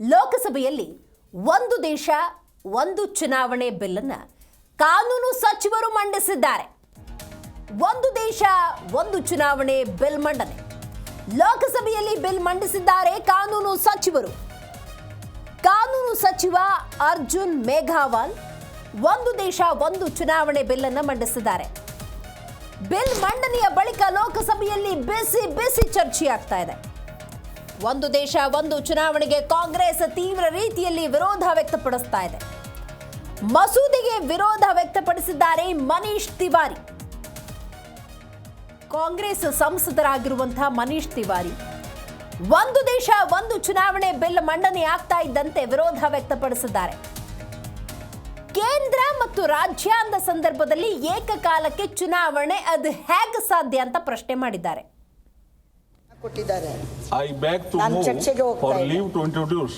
ಲೋಕಸಭೆಯಲ್ಲಿ ಒಂದು ದೇಶ, ಒಂದು ಚುನಾವಣೆ ಬಿಲ್ಲನ್ನು ಕಾನೂನು ಸಚಿವರು ಮಂಡಿಸಿದ್ದಾರೆ. ಒಂದು ದೇಶ, ಒಂದು ಚುನಾವಣೆ ಬಿಲ್ ಮಂಡನೆ. ಲೋಕಸಭೆಯಲ್ಲಿ ಬಿಲ್ ಮಂಡಿಸಿದ್ದಾರೆ ಕಾನೂನು ಸಚಿವರು. ಕಾನೂನು ಸಚಿವ ಅರ್ಜುನ್ ಮೇಘಾವಾಲ್ ಒಂದು ದೇಶ, ಒಂದು ಚುನಾವಣೆ ಬಿಲ್ ಅನ್ನು ಮಂಡಿಸಿದ್ದಾರೆ. ಬಿಲ್ ಮಂಡನೆಯ ಬಳಿಕ ಲೋಕಸಭೆಯಲ್ಲಿ ಬಿಸಿ ಬಿಸಿ ಚರ್ಚೆಯಾಗ್ತಾ ಇದೆ. ಒಂದು ದೇಶ, ಒಂದು ಚುನಾವಣೆಗೆ ಕಾಂಗ್ರೆಸ್ ತೀವ್ರ ರೀತಿಯಲ್ಲಿ ವಿರೋಧ ವ್ಯಕ್ತಪಡಿಸ್ತಾ ಇದೆ. ಮಸೂದೆಗೆ ವಿರೋಧ ವ್ಯಕ್ತಪಡಿಸಿದ್ದಾರೆ ಮನೀಶ್ ತಿವಾರಿ. ಕಾಂಗ್ರೆಸ್ ಸಂಸದರಾಗಿರುವಂತಹ ಮನೀಶ್ ತಿವಾರಿ. ಒಂದು ದೇಶ, ಒಂದು ಚುನಾವಣೆ ಬಿಲ್ ಮಂಡನೆ ಆಗ್ತಾ ಇದ್ದಂತೆ ವಿರೋಧ ವ್ಯಕ್ತಪಡಿಸಿದ್ದಾರೆ. ಕೇಂದ್ರ ಮತ್ತು ರಾಜ್ಯಾಂದ ಸಂದರ್ಭದಲ್ಲಿ ಏಕಕಾಲಕ್ಕೆ ಚುನಾವಣೆ ಅದು ಹೇಗೆ ಸಾಧ್ಯ ಅಂತ ಪ್ರಶ್ನೆ ಮಾಡಿದ್ದಾರೆ. ಕೊಟ್ಟಿದ್ದಾರೆ. I beg to ನಾನು move ಚರ್ಚೆಗೆ ಹೋಗ್ತಾ for ಇದ್ದೆ. leave to introduce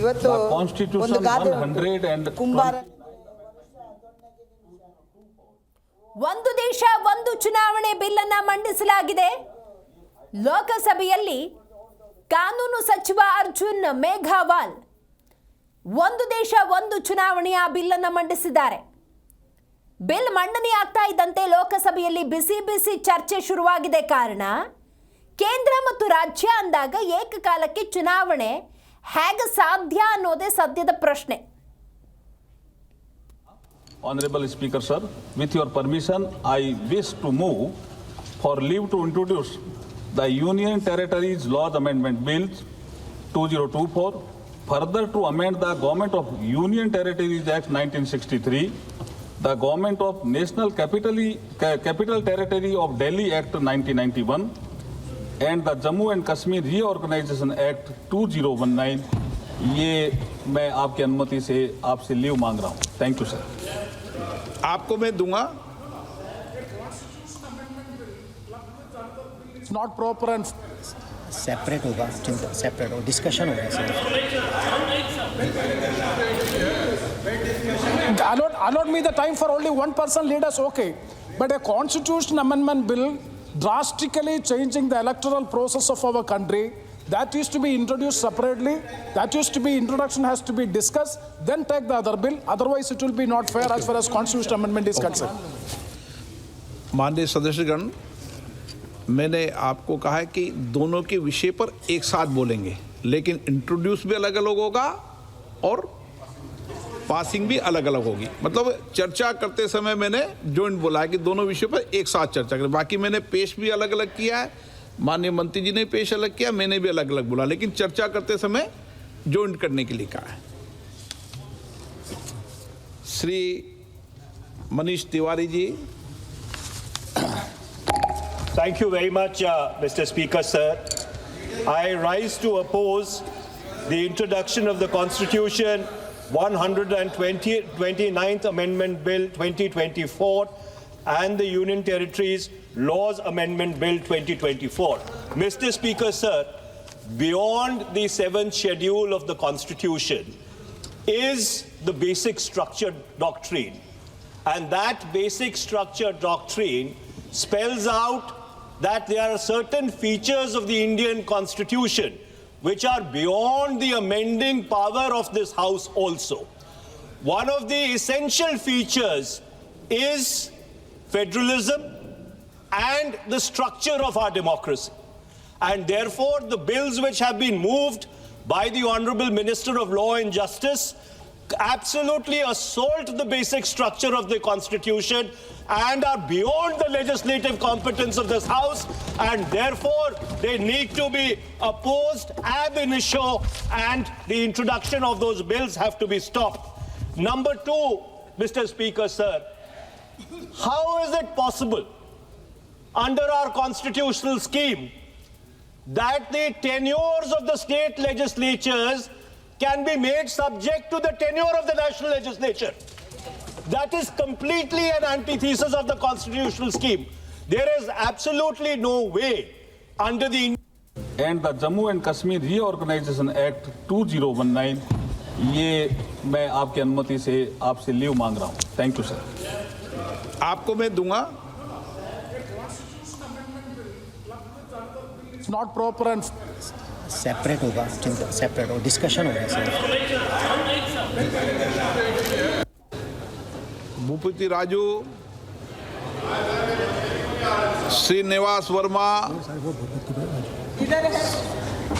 ಇವತ್ತು the ಒಂದು Constitution ಗಾದೆ 100 and ಕುಂಬಾರ ಒಂದು ದೇಶ ಒಂದು ಚುನಾವಣೆ ಬಿಲ್ ಅನ್ನ ಮಂಡಿಸಲಾಗಿದೆ. ಲೋಕಸಭೆಯಲ್ಲಿ ಕಾನೂನು ಸಚಿವ ಅರ್ಜುನ್ ಮೇಘಾವಾಲ್ ಒಂದು ದೇಶ ಒಂದು ಚುನಾವಣೆಯ ಬಿಲ್ ಅನ್ನ ಮಂಡಿಸಿದ್ದಾರೆ. ಬಿಲ್ ಮಂಡನೆ ಆಗ್ತಾ ಇದ್ದಂತೆ ಲೋಕಸಭೆಯಲ್ಲಿ ಬಿಸಿ ಬಿಸಿ ಚರ್ಚೆ ಶುರುವಾಗಿದೆ ಕಾರಣ ಕೇಂದ್ರ ಮತ್ತು ರಾಜ್ಯ ಅಂದಾಗ ಏಕಕಾಲಕ್ಕೆ ಚುನಾವಣೆ ಹೇಗೆ ಸಾಧ್ಯ ಅನ್ನೋದೇ ಸದ್ಯದ ಪ್ರಶ್ನೆ Honorable Speaker, sir, with your permission, I wish to move for leave to introduce the Union Territories Laws Amendment Bills 2024, further to amend the Government of Union Territories Act 1963, the Government of National Capitally- Ca- Capital Territory of Delhi Act 1991, and the Jammu and Kashmir reorganisation act 2019 ये मैं आपकी अनुमति से आपसे leave मांग रहा हूँ। Thank you sir आपको मैं दूँगा? नॉट प्रॉपर एंड सेपरेट होगा सेपरेट होगा डिस्कशन होगा sir allot me the time for only one person leaders okay but a constitution amendment bill drastically changing the electoral process of our country, that used to be introduced separately, that used to be, introduction has to be discussed, then take the other bill, otherwise it will be not fair okay. as far as constitution amendment is okay. concerned. माननीय सदस्यगण मैंने आपको कहा है कि दोनों के विषय पर एक साथ बोलेंगे लेकिन इंट्रोड्यूस भी अलग अलग होगा और पासिंग भी अलग अलग होगी मतलब चर्चा करते समय मैंने ज्वाइंट बोला है कि दोनों विषयों पर एक साथ चर्चा करें बाकी मैंने पेश भी अलग अलग किया है माननीय मंत्री जी ने पेश अलग किया मैंने भी अलग अलग बोला लेकिन चर्चा करते समय ज्वाइंट करने के लिए कहा है श्री मनीष तिवारी जी you very much, uh, Mr. Speaker, sir. I rise to oppose the introduction of the Constitution 120 29th Amendment Bill 2024 and the Union Territories Laws Amendment Bill 2024. Mr. Speaker, sir, beyond the seventh schedule of the Constitution is the basic structure doctrine. And that basic structure doctrine spells out that there are certain features of the Indian Constitution which are beyond the amending power of this House also. One of the essential features is federalism and the structure of our democracy. And therefore, the bills which have been moved by the Honorable Minister of Law and Justice absolutely assault the basic structure of the Constitution and are beyond the legislative competence of this House, and therefore they need to be opposed ab initio, and the introduction of those bills have to be stopped. Number two, Mr. Speaker, sir, how is it possible under our constitutional scheme that the tenures of the state legislatures can be made subject to the tenure of the national legislature. That is completely an antithesis of the constitutional scheme. There is absolutely no way under the and the Jammu and Kashmir reorganisation act 2019 ये मैं आपकी अनुमति से आपसे leave मांग रहा हूँ thank you sir आपको मैं दूंगा It's not proper and separate होगा चिंता सेपरेट हो डिस्कशन होगा sir Bhupathi Raju Srinivas Varma.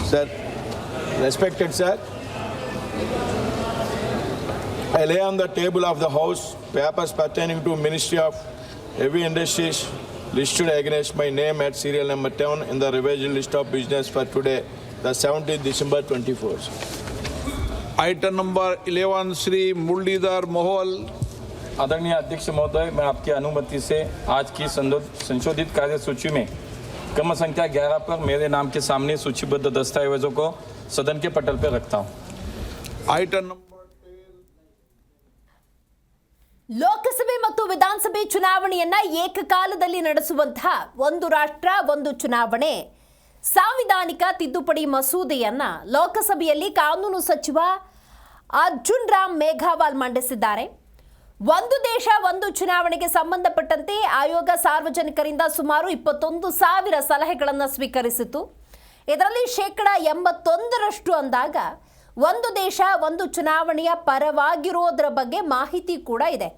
Sir respected sir I on the table of the house papers pertaining to ministry of heavy industries listed against my name at serial number ten in the revision list of business for today the 17th December 24. Item number 11 Shri Muralidhar Mohol आदरणीय अध्यक्ष महोदय मैं आपकी अनुमति से आज की संदो- संशोधित कार्यसूची में क्रम संख्या 11 पर मेरे नाम के सामने सूचीबद्ध दस्तावेजों को सदन के पटल पर रखता हूं आइटम नंबर ಲೋಕಸಭೆ ಮತ್ತು ವಿಧಾನಸಭೆ ಚುನಾವಣೆಯನ್ನ ಏಕಕಾಲದಲ್ಲಿ ನಡೆಸುವಂತಹ ಒಂದು ರಾಷ್ಟ್ರ ಒಂದು ಚುನಾವಣೆ ಸಾಂವಿಧಾನಿಕ ತಿದ್ದುಪಡಿ ಮಸೂದೆಯನ್ನ ಲೋಕಸಭೆಯಲ್ಲಿ ಕಾನೂನು ಸಚಿವ ಅರ್ಜುನ್ ರಾಮ್ ಮೇಘಾವಾಲ್ ಮಂಡಿಸಿದ್ದಾರೆ. ಒಂದು ದೇಶ, ಒಂದು ಚುನಾವಣೆಗೆ ಸಂಬಂಧಪಟ್ಟಂತೆ ಆಯೋಗ ಸಾರ್ವಜನಿಕರಿಂದ ಸುಮಾರು ಇಪ್ಪತ್ತೊಂದು ಸಾವಿರ ಸಲಹೆಗಳನ್ನು ಸ್ವೀಕರಿಸಿತು. ಇದರಲ್ಲಿ ಶೇಕಡ ಎಂಬತ್ತೊಂದರಷ್ಟು ಅಂದಾಗ ಒಂದು ದೇಶ, ಒಂದು ಚುನಾವಣೆಯ ಪರವಾಗಿರೋದ್ರ ಬಗ್ಗೆ ಮಾಹಿತಿ ಕೂಡ ಇದೆ.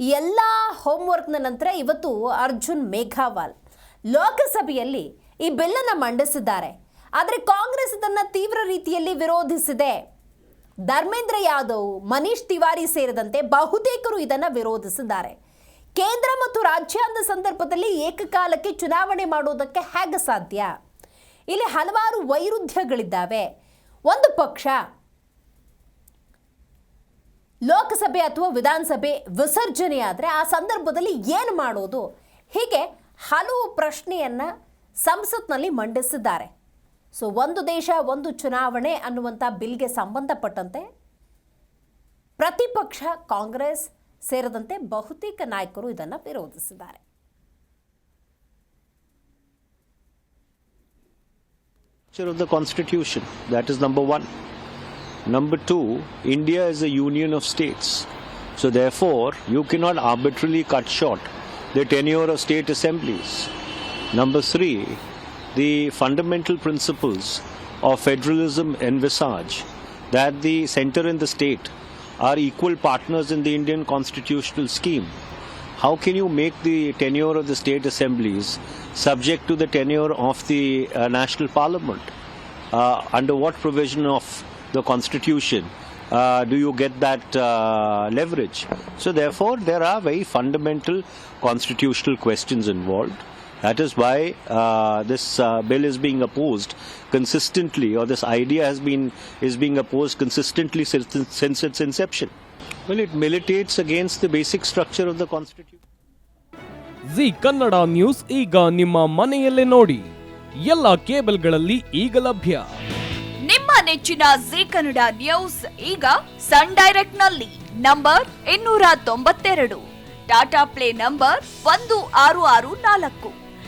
ಎಲ್ಲ ಹೋಮ್ವರ್ಕ್ನ ನಂತರ ಇವತ್ತು ಅರ್ಜುನ್ ಮೇಘಾವಾಲ್ ಲೋಕಸಭೆಯಲ್ಲಿ ಈ ಬಿಲ್ಲನ್ನು ಮಂಡಿಸಿದ್ದಾರೆ. ಆದರೆ ಕಾಂಗ್ರೆಸ್ ಇದನ್ನು ತೀವ್ರ ರೀತಿಯಲ್ಲಿ ವಿರೋಧಿಸಿದೆ. ಧರ್ಮೇಂದ್ರ ಯಾದವ್, ಮನೀಶ್ ತಿವಾರಿ ಸೇರಿದಂತೆ ಬಹುತೇಕರು ಇದನ್ನು ವಿರೋಧಿಸಿದ್ದಾರೆ. ಕೇಂದ್ರ ಮತ್ತು ರಾಜ್ಯಾಂಗ ಸಂದರ್ಭದಲ್ಲಿ ಏಕಕಾಲಕ್ಕೆ ಚುನಾವಣೆ ಮಾಡುವುದಕ್ಕೆ ಹೇಗೆ ಸಾಧ್ಯ? ಇಲ್ಲಿ ಹಲವಾರು ವೈರುಧ್ಯಗಳಿದ್ದಾವೆ. ಒಂದು ಪಕ್ಷ, ಲೋಕಸಭೆ ಅಥವಾ ವಿಧಾನಸಭೆ ವಿಸರ್ಜನೆ ಆದರೆ ಆ ಸಂದರ್ಭದಲ್ಲಿ ಏನು ಮಾಡೋದು? ಹೀಗೆ ಹಲವು ಪ್ರಶ್ನೆಯನ್ನ ಸಂಸತ್ನಲ್ಲಿ ಮಂಡಿಸಿದ್ದಾರೆ ಸೊ ಒಂದು ದೇಶ ಒಂದು ಚುನಾವಣೆ ಅನ್ನುವಂಥ ಬಿಲ್ಗೆ ಸಂಬಂಧಪಟ್ಟಂತೆ ಪ್ರತಿಪಕ್ಷ ಕಾಂಗ್ರೆಸ್ ಸೇರಿದಂತೆ ಬಹುತೇಕ ನಾಯಕರು ಇದನ್ನು ವಿರೋಧಿಸಿದ್ದಾರೆ of the constitution. That is number one. Number two, India is a union of states. So therefore, you cannot arbitrarily cut short the tenure of state assemblies. Number three, the fundamental principles of federalism envisage that the center and the state are equal partners in the Indian constitutional scheme. How can you make the tenure of the state assemblies subject to the tenure of the uh, national parliament? Uh, under what provision of the constitution uh, do you get that uh, leverage? So, therefore, there are very fundamental constitutional questions involved. That is why uh, this uh, bill is being opposed consistently, or this idea has been is being opposed consistently since, since its inception. Well, it militates against the basic structure of the constitution. Zee Kannada news ಈಗ ನಿಮ್ಮ ಮನೆಯಲ್ಲೇ ನೋಡಿ ಎಲ್ಲ ಕೇಬಲ್ಗಳಲ್ಲಿ ಈಗ ಲಭ್ಯ ನಿಮ್ಮ ನೆಚ್ಚಿನ ಜಿ ಕನ್ನಡ ನ್ಯೂಸ್ ಈಗ ಸನ್ ಡೈರೆಕ್ಟ್ನಲ್ಲಿ ನಂಬರ್ ಇನ್ನೂರ ತೊಂಬತ್ತೆರಡು ಟಾಟಾ ಪ್ಲೇ ನಂಬರ್ ಒಂದು ಆರು ಆರು ನಾಲ್ಕು